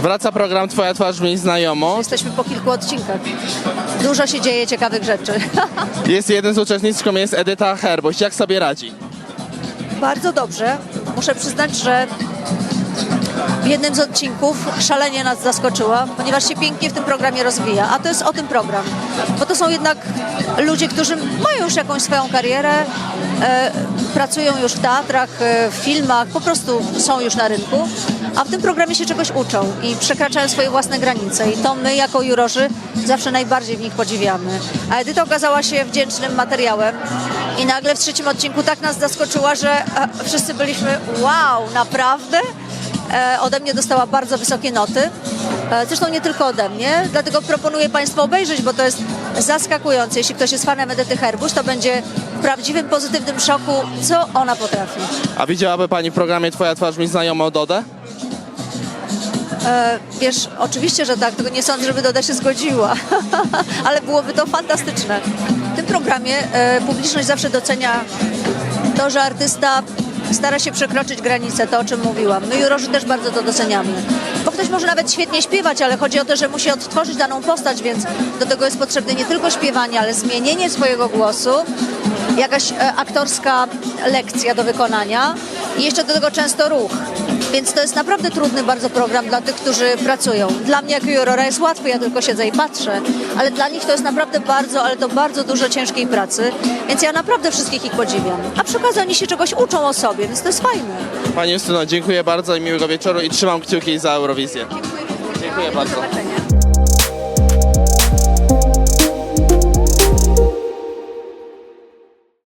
Wraca program Twoja twarz mi znajomo. Jesteśmy po kilku odcinkach. Dużo się dzieje ciekawych rzeczy. Jest jeden z uczestniczką, jest Edyta Herboś. Jak sobie radzi? Bardzo dobrze. Muszę przyznać, że w jednym z odcinków szalenie nas zaskoczyła, ponieważ się pięknie w tym programie rozwija. A to jest o tym program. Bo to są jednak ludzie, którzy mają już jakąś swoją karierę, e, pracują już w teatrach, e, w filmach, po prostu są już na rynku, a w tym programie się czegoś uczą i przekraczają swoje własne granice. I to my jako jurorzy zawsze najbardziej w nich podziwiamy. A Edyta okazała się wdzięcznym materiałem i nagle w trzecim odcinku tak nas zaskoczyła, że e, wszyscy byliśmy wow, naprawdę? E, ode mnie dostała bardzo wysokie noty. E, Zresztą nie tylko ode mnie, dlatego proponuję Państwu obejrzeć, bo to jest zaskakujące. Jeśli ktoś jest fanem Edyty Herbusz, to będzie w prawdziwym, pozytywnym szoku, co ona potrafi. A widziałaby Pani w programie Twoja twarz mi znajomo Dodę? E, Wiesz, oczywiście, że tak, tylko nie sądzę, żeby Doda się zgodziła, ale byłoby to fantastyczne. W tym programie e, publiczność zawsze docenia to, że artysta stara się przekroczyć granice, to o czym mówiłam. My jurorzy też bardzo to doceniamy. Bo ktoś może nawet świetnie śpiewać, ale chodzi o to, że musi odtworzyć daną postać, więc do tego jest potrzebne nie tylko śpiewanie, ale zmienienie swojego głosu, jakaś e, aktorska lekcja do wykonania i jeszcze do tego często ruch. Więc to jest naprawdę trudny bardzo program dla tych, którzy pracują. Dla mnie jako jurora jest łatwy, ja tylko siedzę i patrzę, ale dla nich to jest naprawdę bardzo, ale to bardzo dużo ciężkiej pracy, więc ja naprawdę wszystkich ich podziwiam. A przy okazji oni się czegoś uczą o sobie, więc to jest fajne. Pani Justyno, dziękuję bardzo i miłego wieczoru i trzymam kciuki za Eurowizję. Dziękuję bardzo. Do zobaczenia.